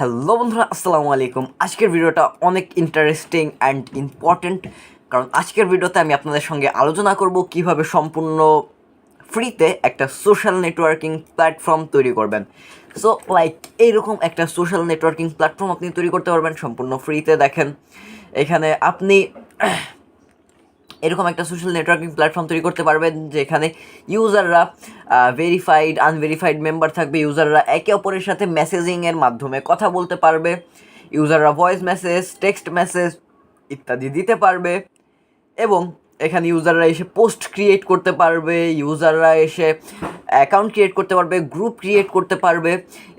Hello বন্ধুরা, আসসালামু আলাইকুম। আজকের ভিডিওটা অনেক ইন্টারেস্টিং অ্যান্ড ইম্পর্ট্যান্ট কারণ আজকের ভিডিওতে আমি আপনাদের সঙ্গে আলোচনা করব কীভাবে সম্পূর্ণ ফ্রিতে একটা সোশ্যাল নেটওয়ার্কিং প্ল্যাটফর্ম তৈরি করবেন। সো লাইক এইরকম একটা সোশ্যাল নেটওয়ার্কিং প্ল্যাটফর্ম আপনি তৈরি করতে পারবেন, সম্পূর্ণ ফ্রিতে দেখেন। এখানে আপনি এরকম একটা সোশ্যাল নেটওয়ার্কিং প্ল্যাটফর্ম তৈরি করতে পারবেন, যেখানে ইউজাররা ভেরিফাইড আনভেরিফাইড মেম্বার থাকবে। ইউজাররা একে অপরের সাথে মেসেজিংয়ের মাধ্যমে কথা বলতে পারবে। ইউজাররা ভয়েস মেসেজ টেক্সট মেসেজ ইত্যাদি দিতে পারবে। এবং এখানে ইউজাররা এসে পোস্ট ক্রিয়েট করতে পারবে ইউজাররা এসে অ্যাকাউন্ট ক্রিয়েট করতে পারবে গ্রুপ ক্রিয়েট করতে পারবে।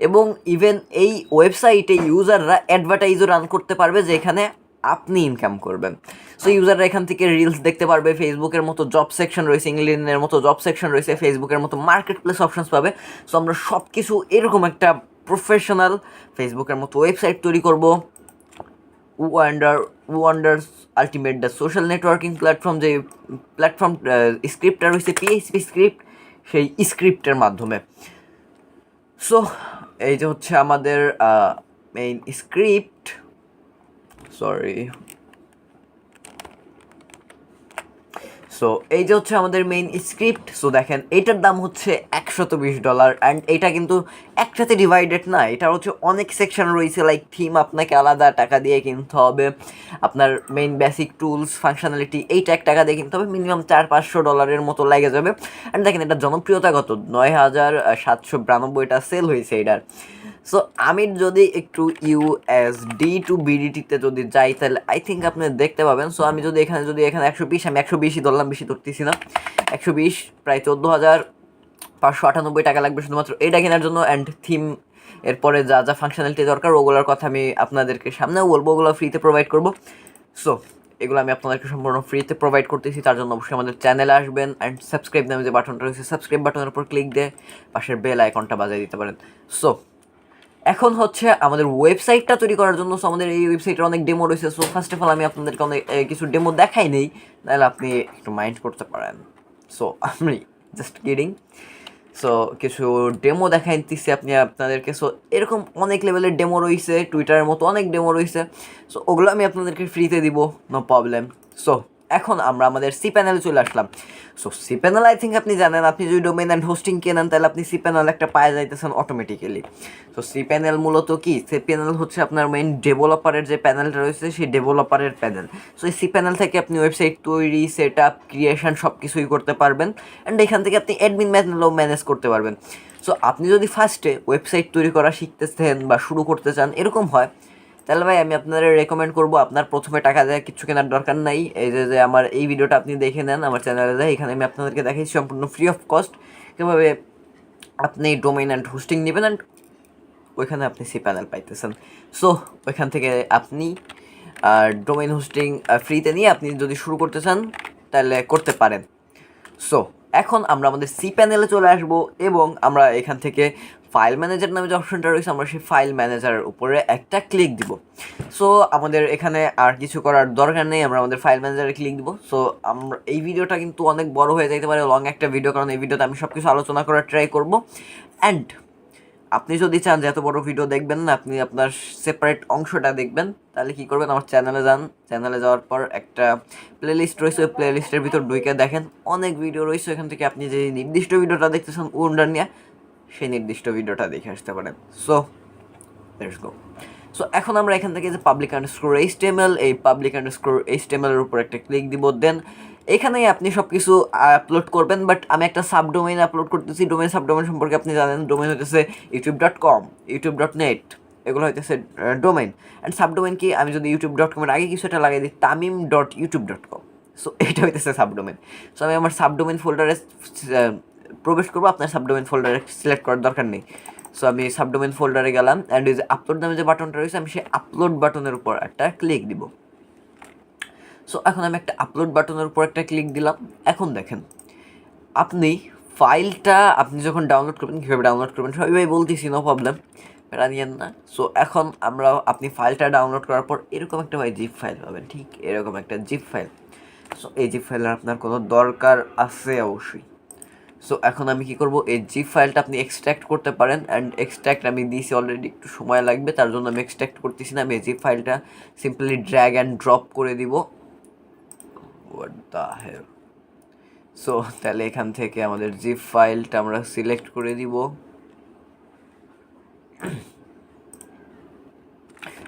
এবং ইভেন এই ওয়েবসাইটে ইউজাররা অ্যাডভার্টাইজও রান করতে পারবে, যেখানে আপনি ইনকাম করবেন। সো ইউজাররা এখান থেকে রিলস দেখতে পারবে ফেসবুকের মতো জব সেকশন রয়েছে ইংল্যান্ডের মতো জব সেকশন রয়েছে ফেসবুকের মতো মার্কেট প্লেস অপশনস পাবে। সো আমরা সব কিছু এরকম একটা প্রফেশনাল ফেসবুকের মতো ওয়েবসাইট তৈরি করব। Wonder wonders ultimate the social networking platform যে প্ল্যাটফর্ম স্ক্রিপ্টটা রয়েছে পিএইচপি স্ক্রিপ্ট সেই স্ক্রিপ্টের মাধ্যমে। সো এই যে হচ্ছে আমাদের মেইন স্ক্রিপ্ট সরি সো এই যে হচ্ছে আমাদের মেইন স্ক্রিপ্ট সো দেখেন এইটার দাম হচ্ছে একশত বিশ ডলার অ্যান্ড এটা কিন্তু একসাথে ডিভাইডেড না এটা হচ্ছে অনেক সেকশন রয়েছে লাইক থিম আপনাকে আলাদা টাকা দিয়ে কিনতে হবে, আপনার মেইন বেসিক টুলস ফাংশনালিটি এইটা এক টাকা দিয়ে কিনতে হবে মিনিমাম চার পাঁচশো ডলারের মতো লেগে যাবে অ্যান্ড দেখেন এটা জনপ্রিয়তা কত নয় হাজার সাতশো বিরানব্বইটা সেল হয়েছে এটার। সো আমি যদি একটু ইউএসডি টু বিডিটিতে যদি যাই, তাহলে আই থিঙ্ক আপনি দেখতে পাবেন। সো আমি যদি এখানে যদি এখানে একশো বিশ, আমি একশো বিশই ধরলাম, বেশি ধরতেছি না। একশো বিশ, প্রায় চোদ্দ হাজার পাঁচশো আটানব্বই টাকা লাগবে শুধুমাত্র এটা কেনার জন্য। অ্যান্ড থিম এরপরে যা যা ফাংশনালিটি দরকার, ওগুলোর কথা আমি আপনাদেরকে সামনেও বলব, ওগুলো ফ্রিতে প্রোভাইড করব। সো এগুলো আমি আপনাদেরকে সম্পূর্ণ ফ্রিতে প্রোভাইড করতেছি। তার জন্য অবশ্যই আমাদের চ্যানেলে আসবেন অ্যান্ড সাবস্ক্রাইব নামে যে বাটনটা রয়েছে সাবস্ক্রাইব বাটনের উপর ক্লিক দিয়ে পাশের বেল আইকনটা বাজিয়ে দিতে পারেন। সো এখন হচ্ছে আমাদের ওয়েবসাইটটা তৈরি করার জন্য সো আমাদের এই ওয়েবসাইটের অনেক ডেমো রয়েছে সো ফার্স্ট অফ অল আমি আপনাদেরকে অনেক কিছু ডেমো দেখাই নেই তাহলে আপনি একটু মাইন্ড করতে পারেন। সো আমি জাস্ট কিডিং সো কিছু ডেমো দেখাই দিচ্ছি আপনি, আপনাদেরকে। সো এরকম অনেক লেভেলের ডেমো রয়েছে টুইটারের মতো অনেক ডেমো রয়েছে। সো ওগুলো আমি আপনাদেরকে ফ্রিতে দিব নো প্রবলেম সো এখন আমরা আমাদের সি প্যানেলে চলে আসলাম। So C panel I think আপনি জানেন, আপনি যদি ডোমেন অ্যান্ড হোস্টিং কেনেন, তাহলে আপনি সি প্যানেল একটা পায়ে যাইতেছেন অটোমেটিক্যালি সো সি প্যানেল মূলত কি? সি প্যানেল হচ্ছে আপনার মেইন ডেভেলপারের যে প্যানেলটা রয়েছে, সেই ডেভেলপারের প্যানেল সো এই সি প্যানেল থেকে আপনি ওয়েবসাইট তৈরি সেট আপ ক্রিয়েশন সব কিছুই করতে পারবেন। অ্যান্ড এখান থেকে আপনি অ্যাডমিন ম্যানেলও ম্যানেজ করতে পারবেন। সো আপনি যদি ফার্স্টে ওয়েবসাইট তৈরি করা শিখতেছেন বা শুরু করতে চান, এরকম হয়। তাহলে ভাই, আমি আপনাদের রেকমেন্ড করব আপনার প্রথমে টাকা দেওয়া কিছু কেনার দরকার নাই। এই যে যে আমার এই ভিডিওটা আপনি দেখে নেন, আমার চ্যানেলে যায় এখানে আমি আপনাদেরকে দেখাইছি সম্পূর্ণ ফ্রি অফ কস্ট কীভাবে আপনি ডোমেইন অ্যান্ড হোস্টিং নেবেন অ্যান্ড ওইখানে আপনি সি প্যানেল পাইতেছেন। সো ওইখান থেকে আপনি ডোমেইন হোস্টিং ফ্রিতে নিয়ে আপনি যদি শুরু করতে চান, তাহলে করতে পারেন। সো এখন আমরা আমাদের সি প্যানেলে চলে আসব এবং আমরা এখান থেকে ফাইল ম্যানেজার নামে যে অপশনটা রয়েছে, আমরা সেই ফাইল ম্যানেজারের উপরে একটা ক্লিক দিব। সো আমাদের এখানে আর কিছু করার দরকার নেই, আমরা আমাদের ফাইল ম্যানেজারে ক্লিক দিব। সো আমরা, এই ভিডিওটা কিন্তু অনেক বড় হয়ে যাইতে পারে লং একটা ভিডিও কারণ এই ভিডিওতে আমি সব কিছু আলোচনা করার ট্রাই করব। অ্যান্ড আপনি যদি চান যে এত বড় ভিডিও দেখবেন না, আপনি আপনার সেপারেট অংশটা দেখবেন, তাহলে কি করবেন? আমার চ্যানেলে যান। চ্যানেলে যাওয়ার পর একটা প্লেলিস্ট রয়েছে, ওই প্লেলিস্টের ভিতর ঢুকে দেখেন। অনেক ভিডিও রয়েছে এখান থেকে আপনি যে নির্দিষ্ট ভিডিওটা দেখতেছেন উন্ডার নিয়ে সেই নির্দিষ্ট ভিডিওটা দেখে আসতে পারেন। সো লেটস গো সো এখন আমরা এখান থেকে যে পাবলিক আন্ডারস্কোর এইচ টেমেল এই পাবলিক আন্ডারস্কোর এইচ টেমেলের উপর একটা ক্লিক দিব দেন এখানেই আপনি সব কিছু আপলোড করবেন বাট আমি একটা সাবডোমেইন আপলোড করতেছি। ডোমেন সাবডোমেন সম্পর্কে আপনি জানেন ডোমেন হইতেছে YouTube dot com YouTube dot net এগুলো হইতেছে ডোমেন অ্যান্ড সাবডোমেন কি? আমি যদি ইউটিউব ডট কমের আগে কিছু একটা লাগিয়ে দিই Tamim dot YouTube dot com so এটা হইতেছে সাবডোমেন সো আমি আমার সাবডোমেন ফোল্ডারে প্রবেশ করব, আপনার সাবডোমেন ফোল্ডারে সিলেক্ট করার দরকার নেই। সো আমি সাবডোমেন ফোল্ডারে গেলাম অ্যান্ড যে আপলোড নামে যে বাটনটা রয়েছে, আমি সেই আপলোড বাটনের উপর একটা ক্লিক দিব। সো এখন আমি একটা আপলোড বাটনের উপর একটা ক্লিক দিলাম। এখন দেখেন, আপনি ফাইলটা আপনি যখন ডাউনলোড করবেন, কীভাবে ডাউনলোড করবেন, সবাই বলতেছি নো প্রবলেম এটা নিয়েন না। সো এখন আমরা, আপনি ফাইলটা ডাউনলোড করার পর এরকম একটা ভাই জিপ ফাইল পাবেন, ঠিক এরকম একটা জিপ ফাইল সো এই জিপ ফাইলের আপনার কোনো দরকার আছে অবশ্যই। সো এখন আমি কি করব? এই জিপ ফাইলটা আপনি এক্সট্র্যাক্ট করতে পারেন অ্যান্ড এক্সট্র্যাক্ট আমি দিয়েছি অলরেডি একটু সময় লাগবে, তার জন্য আমি এক্সট্র্যাক্ট করতেছি না, আমি এই জিপ ফাইলটা সিম্পলি ড্র্যাগ অ্যান্ড ড্রপ করে দিব। দ্য হেল সো তাহলে এখান থেকে আমাদের জিপ ফাইলটা আমরা সিলেক্ট করে দিব।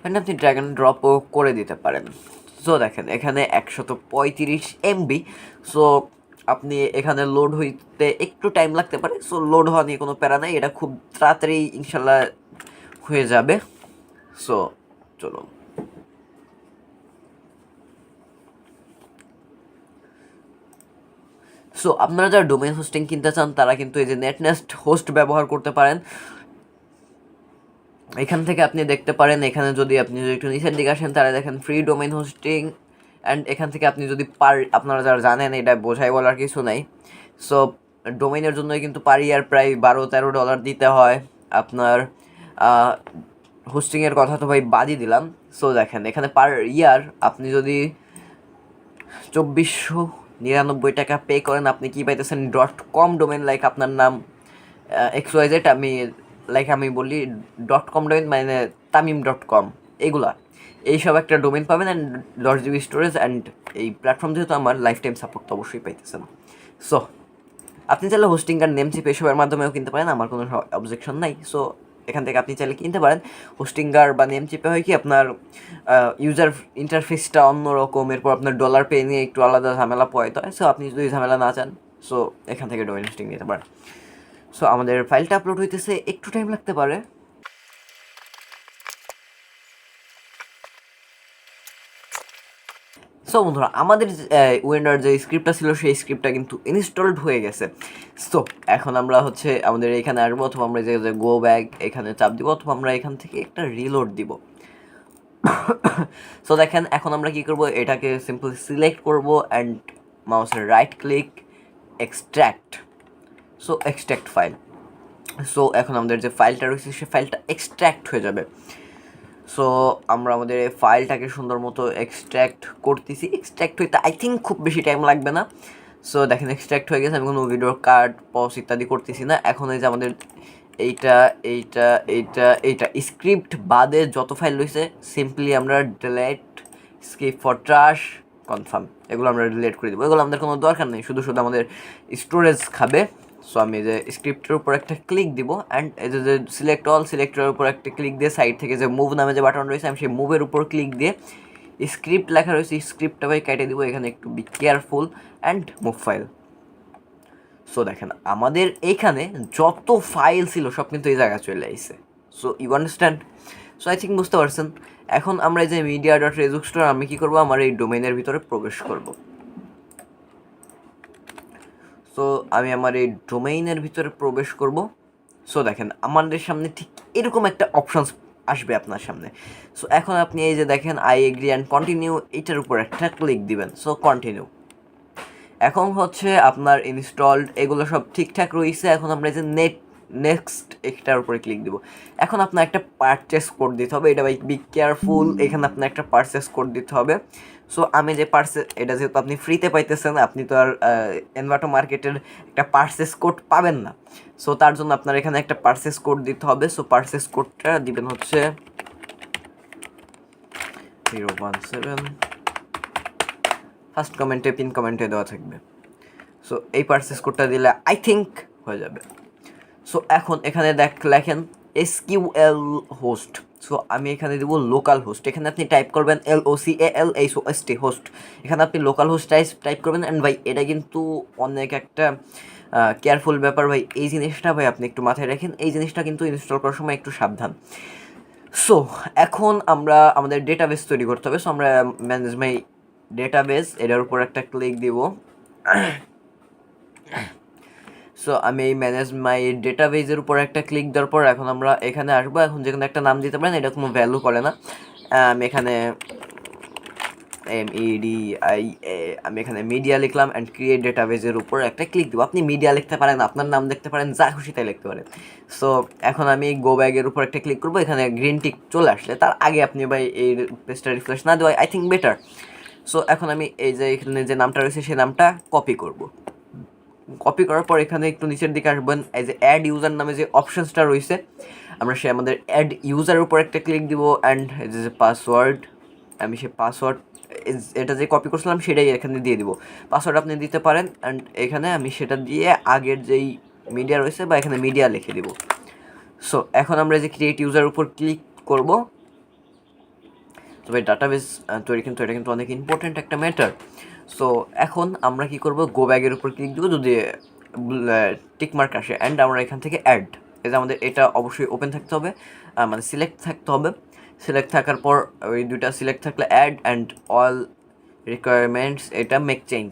অ্যান্ড আপনি ড্র্যাগ অ্যান্ড ড্রপও করে দিতে পারেন। সো দেখেন, এখানে একশত পঁয়ত্রিশ এমবি সো আপনি এখানে লোড হইতে একটু টাইম লাগতে পারে সো লোড হওয়া নিয়ে কোনো প্যারা নাই, এটা খুব তাড়াতাড়ি ইনশাল্লাহ হয়ে যাবে। সো চলুন সো আপনারা যারা ডোমেন হোস্টিং কিনতে চান, তারা কিন্তু এই যে নেটনেস্ট হোস্ট ব্যবহার করতে পারেন। এখান থেকে আপনি দেখতে পারেন, এখানে যদি আপনি যদি একটু নিচের দিকে আসেন, তাহলে দেখেন ফ্রি ডোমেন হোস্টিং অ্যান্ড এখান থেকে আপনি যদি পার, আপনারা যারা জানেন, এটা বোঝাই বলার কিছু নাই। সো ডোমেনের জন্য কিন্তু পার ইয়ার প্রায় বারো তেরো ডলার দিতে হয়। আপনার হোস্টিংয়ের কথা তো ভাই বাদই দিলাম। সো দেখেন, এখানে পার ইয়ার আপনি যদি চব্বিশশো নিরানব্বই টাকা পে করেন, আপনি কি পাইতেছেন? ডট কম ডোমেন লাইক আপনার নাম এক্স ওয়াই জেড আমি লাইক আমি বলি ডট কম ডোমেন মানে তামিম ডট কম এগুলা। এইসব একটা ডোমেন পাবেন অ্যান্ড দশ জিবি স্টোরেজ অ্যান্ড এই প্ল্যাটফর্ম যেহেতু আমার লাইফ টাইম সাপোর্ট তো অবশ্যই পাইতেছেন। সো আপনি চাইলে হোস্টিং কার্ড নেম চিপ এসবের মাধ্যমেও কিনতে পারেন, আমার কোনো অবজেকশন নাই। সো এখান থেকে আপনি চাইলে কিনতে পারেন। হোস্টিঙ্গার বা নেম চিপে হয় কি আপনার ইউজার ইন্টারফেসটা অন্যরকম, এরপর আপনার ডলার পে নিয়ে একটু আলাদা ঝামেলা পোয়াইতে হয়। সো আপনি যদি ঝামেলা না চান সো এখান থেকে ডোমেন হোস্টিং নিতে পারেন। সো আমাদের ফাইলটা আপলোড হইতেছে, একটু টাইম লাগতে পারে। সো বন্ধুরা, আমাদের উইন্ডার যে স্ক্রিপ্টটা ছিল, সেই স্ক্রিপ্টটা কিন্তু ইনস্টলড হয়ে গেছে। সো, এখন আমরা হচ্ছে আমাদের এখানে আসব অথবা আমরা যে গো ব্যাগ এখানে চাপ দিব অথবা আমরা এখান থেকে একটা রিলোড দিব। সো দেখেন, এখন আমরা কি করব? এটাকে সিম্পলি সিলেক্ট করব অ্যান্ড মাউসের right click extract so extract file so, এখন আমাদের যে ফাইলটা রয়েছে সেই ফাইলটা এক্সট্র্যাক্ট হয়ে যাবে। সো আমরা আমাদের এই ফাইলটাকে সুন্দর মতো এক্সট্র্যাক্ট করতেছি। এক্সট্র্যাক্ট হইতে আই থিঙ্ক খুব বেশি টাইম লাগবে না। সো দেখেন এক্সট্র্যাক্ট হয়ে গেছে, আমি কোনো ভিডিও কার্ড পজ ইত্যাদি করতেছি না। এখন এই যে আমাদের এইটা এইটা এইটা এইটা স্ক্রিপ্ট বাদে যত ফাইল রয়েছে সিম্পলি আমরা delete script for trash confirm এগুলো আমরা ডিলেট করে দেবো। এগুলো আমাদের কোনো দরকার নেই। শুধু শুধু আমাদের স্টোরেজ খাবে। সো আমি যে স্ক্রিপ্টের উপর একটা ক্লিক দিব অ্যান্ড এই যে সিলেক্ট অল সিলেক্টের উপর একটা ক্লিক দিয়ে সাইড থেকে যে মুভ নামে যে বাটন রয়েছে, আমি সেই মুভের উপর ক্লিক দিয়ে স্ক্রিপ্ট লেখা রয়েছে স্ক্রিপ্টটা ভাই কেটে দিব। এখানে একটু be careful and move file so দেখেন, আমাদের এখানে যত ফাইল ছিল, সব কিন্তু এই জায়গায় চলে আসছে so you understand so I think বুঝতে পারছেন? এখন আমরা এই যে মিডিয়া ডট রেজুক স্টোর আমি কী করব? আমার এই ডোমেনের ভিতরে প্রবেশ করব। সো আমি আমার এই ডোমেইনের ভিতরে প্রবেশ করব। সো দেখেন, আমাদের সামনে ঠিক এরকম একটা অপশানস আসবে আপনার সামনে। সো এখন আপনি এই যে দেখেন আই এগ্রি অ্যান্ড কন্টিনিউ এটার উপর একটা ক্লিক দিবেন। সো কন্টিনিউ এখন হচ্ছে আপনার ইনস্টলড এগুলো সব ঠিকঠাক রয়েছে। এখন আমরা এই যে নেট নেক্সট একটার উপরে ক্লিক দিব। এখন আপনার একটা পারচেস কোড দিতে হবে। এটা ভাই বি কেয়ারফুল এখানে আপনার একটা পারচেস কোড দিতে হবে। সো আমি যে পার্সে এটা যেহেতু আপনি ফ্রিতে পাইতেছেন আপনি তো আর এনভার্টো মার্কেটের একটা পার্সেস কোড পাবেন না। সো তার জন্য আপনার এখানে একটা পার্সেস কোড দিতে হবে। সো পার্সেস কোডটা দিবেন হচ্ছে জিরো ওয়ান সেভেন ফার্স্ট কমেন্টে পিন কমেন্টে দেওয়া থাকবে। সো এই পার্সেস কোডটা দিলে আই থিঙ্ক হয়ে যাবে। সো এখন এখানে দেখ, লেখেন S Q L host. So আমি এখানে দেবো লোকাল হোস্ট। এখানে আপনি টাইপ করবেন L O C A L H O S T host. এখানে আপনি লোকাল হোস্ট টাইপ টাইপ করবেন। অ্যান্ড ভাই, এটা কিন্তু অনেক একটা কেয়ারফুল ব্যাপার ভাই। এই জিনিসটা ভাই আপনি একটু মাথায় রাখেন। এই জিনিসটা কিন্তু ইনস্টল করার সময় একটু সাবধান। সো এখন আমরা আমাদের ডেটাবেস তৈরি করতে হবে। সো আমরা ম্যানেজ মাই ডেটাবেস এটার উপর একটা ক্লিক দিব। সো আমি এই ম্যানেজ মাই ডেটাবেজের উপর একটা ক্লিক দেওয়ার পর এখন আমরা এখানে আসব। এখন যেখানে একটা নাম দিতে পারেন, এটা কোনো ভ্যালু করে না। আমি এখানে এম ইডি আই এ আমি এখানে মিডিয়া লিখলাম অ্যান্ড ক্রিয়েট ডেটাবেজের উপর একটা ক্লিক দেবো। আপনি মিডিয়া লিখতে পারেন, আপনার নাম দেখতে পারেন, যা খুশি তাই লিখতে পারেন। সো এখন আমি গো ব্যাগের উপর একটা ক্লিক করব। এখানে গ্রিন টিক চলে আসলে, তার আগে আপনি ভাই এই পেজটা রিফ্রেশ না দেওয়া আই থিঙ্ক বেটার সো এখন আমি এই যে এখানে যে নামটা রয়েছে সেই নামটা কপি করব। কপি করার পর এখানে একটু নিচের দিকে আসবেন, এই যে অ্যাড ইউজার নামে যে অপশনসটা রয়েছে, আমরা সে আমাদের অ্যাড ইউজারের উপর একটা ক্লিক দিব অ্যান্ড যে পাসওয়ার্ড আমি সে পাসওয়ার্ড এটা যে কপি করছিলাম সেটাই এখানে দিয়ে দিব। পাসওয়ার্ড আপনি দিতে পারেন অ্যান্ড এখানে আমি সেটা দিয়ে আগের যেই মিডিয়া রয়েছে বা এখানে মিডিয়া লিখে দিব। সো এখন আমরা যে ক্রিয়েট ইউজার উপর ক্লিক করব। তবে ডাটাবেস তৈরি কিন্তু, এটা কিন্তু অনেক ইম্পর্ট্যান্ট একটা ম্যাটার সো এখন আমরা কি করব? গো ব্যাগের উপর ক্লিক দেবো যদি টিকমার্ক আসে। অ্যান্ড আমরা এখান থেকে অ্যাড এই যে আমাদের এটা অবশ্যই ওপেন থাকতে হবে। মানে সিলেক্ট থাকতে হবে। সিলেক্ট থাকার পর ওই দুইটা সিলেক্ট থাকলে অ্যাড অ্যান্ড অল রিকোয়ারমেন্টস এটা মেক চেঞ্জ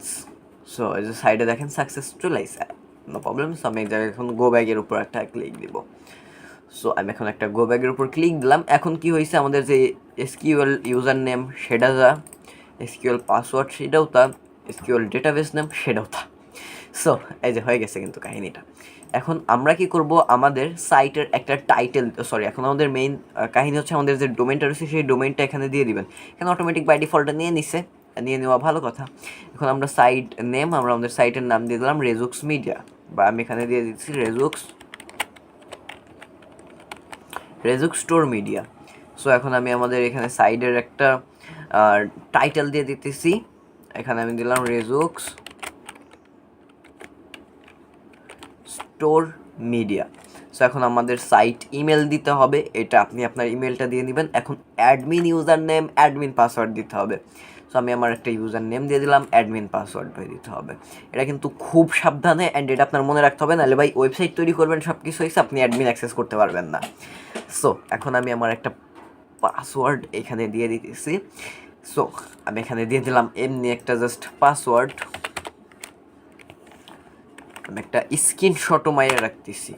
সো এই যে সাইডে দেখেন সাকসেস চলে আসছে নো প্রবলেম সো আমি এই জায়গায় এখন গো ব্যাগের উপর একটা ক্লিক দিব। সো আমি এখন একটা গো ব্যাগের উপর ক্লিক দিলাম। এখন কি হয়েছে? আমাদের যে এসকিউএল ইউজার নেম সেটা যা এসকিউএল পাসওয়ার্ড, সেটাও তা এসকিউএল ডেটাবেস নেম, সেটাও তা সো এই যে হয়ে গেছে কিন্তু কাহিনীটা। এখন আমরা কি করব? আমাদের সাইটের একটা টাইটেল সরি এখন আমাদের মেইন কাহিনী হচ্ছে আমাদের যে ডোমেনটা রয়েছে, সেই ডোমেনটা এখানে দিয়ে দিবেন। এখানে অটোমেটিক বাই ডিফল্টটা নিয়ে নিছে, নিয়ে নেওয়া ভালো কথা। এখন আমরা সাইট নেম আমরা আমাদের সাইটের নাম দিয়ে দিলাম রেজুক্স মিডিয়া বা আমি এখানে দিয়ে দিচ্ছি রেজুক্স রেজুক স্টোর মিডিয়া সো এখন আমি আমাদের এখানে সাইডের একটা টাইটেল দিয়ে দিতেছি। এখানে আমি দিলাম রেজুক্স স্টোর মিডিয়া সো এখন আমাদের সাইট ইমেল দিতে হবে। এটা আপনি আপনার ইমেলটা দিয়ে নেবেন এখন admin user name admin password দিতে হবে। সো আমি আমার একটা ইউজার নেম দিয়ে দিলাম অ্যাডমিন পাসওয়ার্ড ভাই দিতে হবে। এটা কিন্তু খুব সাবধানে অ্যান্ড এটা আপনার মনে রাখতে হবে। নাহলে ভাই ওয়েবসাইট তৈরি করবেন সব কিছু হয়েছে, আপনি অ্যাডমিন অ্যাক্সেস করতে পারবেন না। সো এখন আমি আমার একটা পাসওয়ার্ড এখানে দিয়ে দিতেছি। সো আমি এখানে দিয়ে দিলাম এমনি একটা জাস্ট পাসওয়ার্ড আমি একটা স্ক্রিনশটও মাইরে রাখতেছি।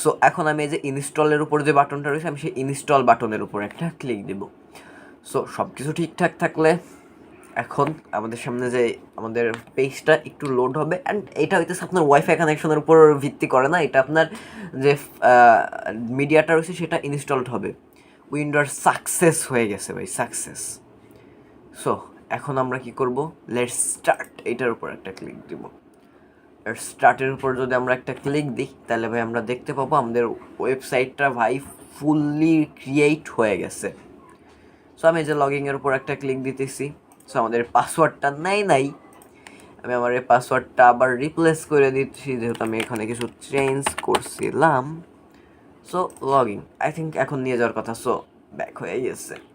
সো এখন আমি এই যে ইনস্টলের উপর যে বাটনটা রয়েছে, আমি সেই ইনস্টল বাটনের উপর একটা ক্লিক দেব। সো সব কিছু ঠিকঠাক থাকলে এখন আমাদের সামনে যে আমাদের পেজটা একটু লোড হবে অ্যান্ড এটা হইতেছে আপনার ওয়াইফাই কানেকশনের উপর ভিত্তি করে না, এটা আপনার যে মিডিয়াটা রয়েছে সেটা ইনস্টলড হবে। উইন্ডোর সাকসেস হয়ে গেছে ভাই সাকসেস সো এখন আমরা কি করব? লেট স্টার্ট এটার উপর একটা ক্লিক দিব। স্টার্টের উপর যদি আমরা একটা ক্লিক দিই, তাহলে ভাই আমরা দেখতে পাবো আমাদের ওয়েবসাইটটা ভাই ফুললি ক্রিয়েট হয়ে গেছে। সো আমি যে লগিংয়ের উপর একটা ক্লিক দিতেছি। সো আমাদের পাসওয়ার্ডটা নাই নাই। আমি আমার এই পাসওয়ার্ডটা আবার রিপ্লেস করে দিচ্ছি, যেহেতু আমি এখানে কিছু চেঞ্জ করছিলাম। সো লগিং আই থিঙ্ক এখন নিয়ে যাওয়ার কথা। সো ব্যাক হয়ে গেছে।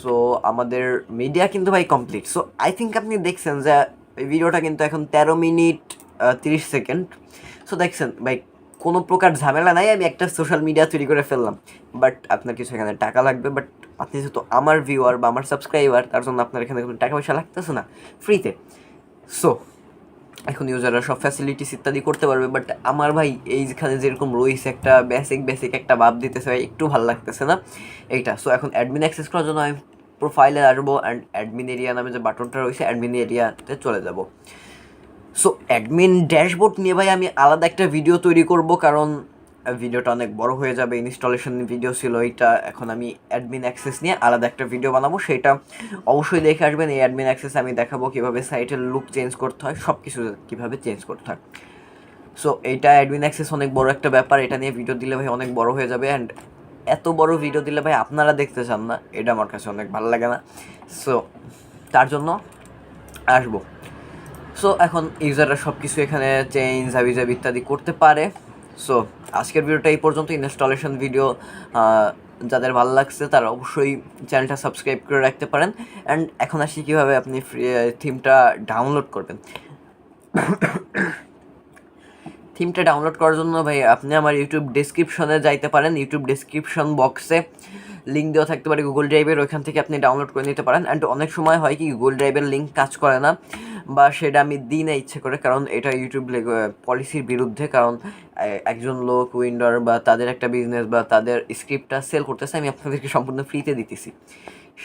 সো আমাদের মিডিয়া কিন্তু ভাই কমপ্লিট সো আই থিঙ্ক আপনি দেখছেন যে এই ভিডিওটা কিন্তু এখন তেরো মিনিট তিরিশ সেকেন্ড সো দেখছেন, ভাই, কোনো প্রকার ঝামেলা নাই, আমি একটা সোশ্যাল মিডিয়া তৈরি করে ফেললাম। বাট আপনার কিছু এখানে টাকা লাগবে বাট আপনি যেহেতু আমার ভিউয়ার বা আমার সাবস্ক্রাইবার তার জন্য আপনার এখানে কোনো টাকা পয়সা লাগতেছে না ফ্রিতে সো এখন ইউজাররা সব ফ্যাসিলিটিস ইত্যাদি করতে পারবে বাট আমার ভাই এইখানে যেরকম রয়েছে একটা বেসিক বেসিক একটা ভাব দিতেছে ভাই, একটু ভালো লাগতেছে না? এইটা সো এখন অ্যাডমিন অ্যাক্সেস করার জন্য আমি প্রোফাইলে আসব অ্যান্ড অ্যাডমিন এরিয়া নামে যে বাটনটা রয়েছে অ্যাডমিন এরিয়াতে চলে যাব। সো অ্যাডমিন ড্যাশবোর্ড নিয়ে ভাই আমি আলাদা একটা ভিডিও তৈরি করব, কারণ ভিডিওটা অনেক বড় হয়ে যাবে ইনস্টলেশন ভিডিও ছিল, এইটা এখন আমি অ্যাডমিন অ্যাক্সেস নিয়ে আলাদা একটা ভিডিও বানাবো, সেটা অবশ্যই দেখে আসবেন, এই অ্যাডমিন অ্যাক্সেস আমি দেখাবো কীভাবে সাইটের লুক চেঞ্জ করতে হয় সব কিছু কীভাবে চেঞ্জ করতে হয়। সো এইটা অ্যাডমিন অ্যাক্সেস অনেক বড় একটা ব্যাপার, এটা নিয়ে ভিডিও দিলে ভাই অনেক বড় হয়ে যাবে অ্যান্ড এত বড় ভিডিও দিলে ভাই আপনারা দেখতে চান না, এটা আমার কাছে অনেক ভালো লাগে না। সো তার জন্য আসব। সো এখন ইউজাররা সব কিছু এখানে চেঞ্জ হাবিজাব ইত্যাদি করতে পারে। সো আজকের ভিডিওটা এই পর্যন্ত। ইনস্টলেশন ভিডিও যাদের ভালো লাগছে, তারা অবশ্যই চ্যানেলটা সাবস্ক্রাইব করে রাখতে পারেন। অ্যান্ড এখন আসি কীভাবে আপনি ফ্রি থিমটা ডাউনলোড করবেন। থিমটা ডাউনলোড করার জন্য ভাই, আপনি আমার ইউটিউব ডিসক্রিপশনে যাইতে পারেন। ইউটিউব ডিসক্রিপশন বক্সে লিঙ্ক দেওয়া থাকতে পারে গুগল ড্রাইভের ওইখান থেকে আপনি ডাউনলোড করে নিতে পারেন। অ্যান্ড অনেক সময় হয় কি গুগল ড্রাইভের লিঙ্ক কাজ করে না, বা সেটা আমি দিই না ইচ্ছে করে, কারণ এটা ইউটিউব পলিসির বিরুদ্ধে, কারণ একজন লোক উইন্ডার বা তাদের একটা বিজনেস বা তাদের স্ক্রিপ্টটা সেল করতেছে, আমি আপনাদেরকে সম্পূর্ণ ফ্রিতে দিতেছি।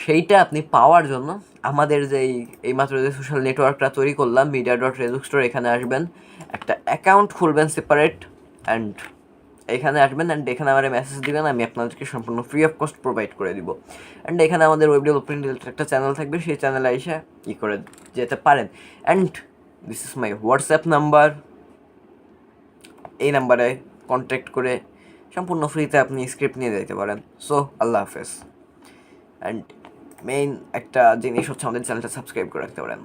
সেইটা আপনি পাওয়ার জন্য আমাদের যে এই এইমাত্র যে সোশ্যাল নেটওয়ার্কটা তৈরি করলাম মিডিয়া ডট রেজুক স্টোর এখানে আসবেন। একটা অ্যাকাউন্ট খুলবেন সেপারেট অ্যান্ড এখানে আসবেন অ্যান্ড এখানে আমার মেসেজ দেবেন, আমি আপনাদেরকে সম্পূর্ণ ফ্রি অফ কস্ট প্রোভাইড করে দিব। অ্যান্ড এখানে আমাদের ওয়েব ডেভেলপমেন্ট একটা চ্যানেল থাকবে, সেই চ্যানেলে এসে ই করে যেতে পারেন। And this is my WhatsApp number এই নাম্বারে কন্ট্যাক্ট করে সম্পূর্ণ ফ্রিতে আপনি স্ক্রিপ্ট নিয়ে যেতে পারেন। সো আল্লাহ হাফেজ। অ্যান্ড মেইন একটা জিনিস হচ্ছে আমাদের চ্যানেলটা সাবস্ক্রাইব করে রাখতে পারেন।